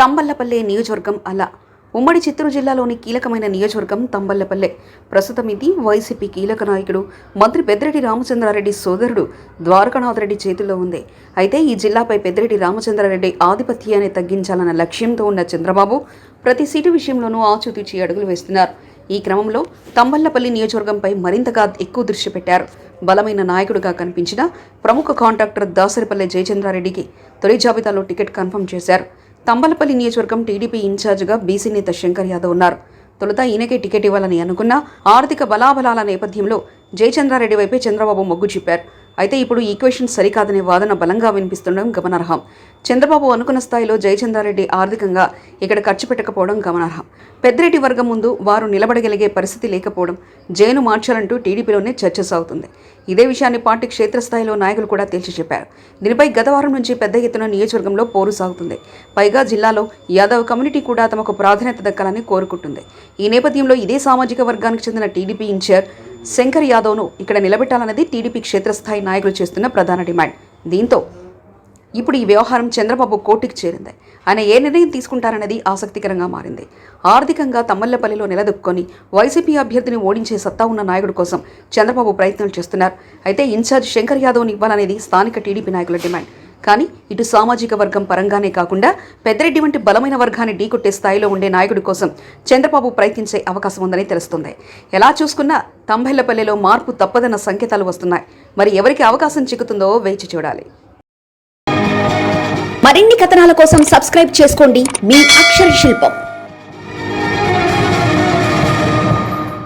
తంబల్లపల్లె నియోజకవర్గం అలా. ఉమ్మడి చిత్తూరు జిల్లాలోని కీలకమైన నియోజకవర్గం తంబల్లపల్లె. ప్రస్తుతం ఇది వైసీపీ కీలక నాయకుడు మంత్రి పెద్దిరెడ్డి రామచంద్రారెడ్డి సోదరుడు ద్వారకానాథ్ రెడ్డి చేతిలో ఉంది. అయితే ఈ జిల్లాపై పెద్దిరెడ్డి రామచంద్రారెడ్డి ఆధిపత్యాన్ని తగ్గించాలన్న లక్ష్యంతో ఉన్న చంద్రబాబు ప్రతి సీటు విషయంలోనూ ఆచూతూచి అడుగులు వేస్తున్నారు. ఈ క్రమంలో తంబల్లపల్లి నియోజకవర్గంపై మరింతగా ఎక్కువ దృష్టి పెట్టారు. బలమైన నాయకుడిగా కనిపించిన ప్రముఖ కాంట్రాక్టర్ దాసరిపల్లె జయచంద్రారెడ్డికి తొలి జాబితాలో టికెట్ కన్ఫర్మ్ చేశారు. తంబలపల్లి నియోజకవర్గం టీడీపీ ఇన్ఛార్జిగా బీసీ నేత శంకర్ యాదవ్ ఉన్నారు. తొలుత ఈయనకే టికెట్ ఇవ్వాలని అనుకున్నా ఆర్థిక బలాబలాల నేపథ్యంలో జయచంద్రారెడ్డి వైపే చంద్రబాబు మొగ్గు చూపారు. అయితే ఇప్పుడు ఈక్వేషన్ సరికాదనే వాదన బలంగా వినిపిస్తుండడం గమనార్హం. చంద్రబాబు అనుకున్న స్థాయిలో జయచంద్రారెడ్డి ఆర్థికంగా ఇక్కడ ఖర్చు పెట్టకపోవడం గమనార్హం. పెద్దిరెడ్డి వర్గం ముందు వారు నిలబడగలిగే పరిస్థితి లేకపోవడం జైను మార్చాలంటూ టీడీపీలోనే చర్చ సాగుతుంది. ఇదే విషయాన్ని పార్టీ క్షేత్రస్థాయిలో నాయకులు కూడా తేల్చి చెప్పారు. దీనిపై గత వారం నుంచి పెద్ద ఎత్తున నియోజకవర్గంలో పోరు సాగుతుంది. పైగా జిల్లాలో యాదవ్ కమ్యూనిటీ కూడా తమకు ప్రాధాన్యత దక్కాలని కోరుకుంటుంది. ఈ నేపథ్యంలో ఇదే సామాజిక వర్గానికి చెందిన టీడీపీ ఇన్ఛార్జ్ శంకర్ యాదవ్ను ఇక్కడ నిలబెట్టాలన్నది టీడీపీ క్షేత్రస్థాయి నాయకులు చేస్తున్న ప్రధాన డిమాండ్. దీంతో ఇప్పుడు ఈ వ్యవహారం చంద్రబాబు కోర్టుకు చేరింది. ఆయన ఏ నిర్ణయం తీసుకుంటారన్నది ఆసక్తికరంగా మారింది. ఆర్థికంగా తమ్మల్లపల్లిలో నిలదొక్కుని వైసీపీ అభ్యర్థిని ఓడించే సత్తా ఉన్న నాయకుడి కోసం చంద్రబాబు ప్రయత్నాలు చేస్తున్నారు. అయితే ఇన్ఛార్జ్ శంకర్ యాదవ్ని ఇవ్వాలనేది స్థానిక టీడీపీ నాయకుల డిమాండ్. కానీ ఇటు సామాజిక వర్గం పరంగానే కాకుండా పెద్దరెడ్డి వంటి బలమైన వర్గాన్ని ఢీకొట్టే స్థాయిలో ఉండే నాయకుడి కోసం చంద్రబాబు ప్రయత్నించే అవకాశం ఉందని తెలుస్తుంది. ఎలా చూసుకున్నా తంబెల్లపల్లిలో మార్పు తప్పదన్న సంకేతాలు వస్తున్నాయి. మరి ఎవరికి అవకాశం చిక్కుతుందో వేచి చూడాలి. మరిన్ని కథనాల కోసం సబ్స్క్రైబ్ చేసుకోండి. మీ అక్షర శిల్పం.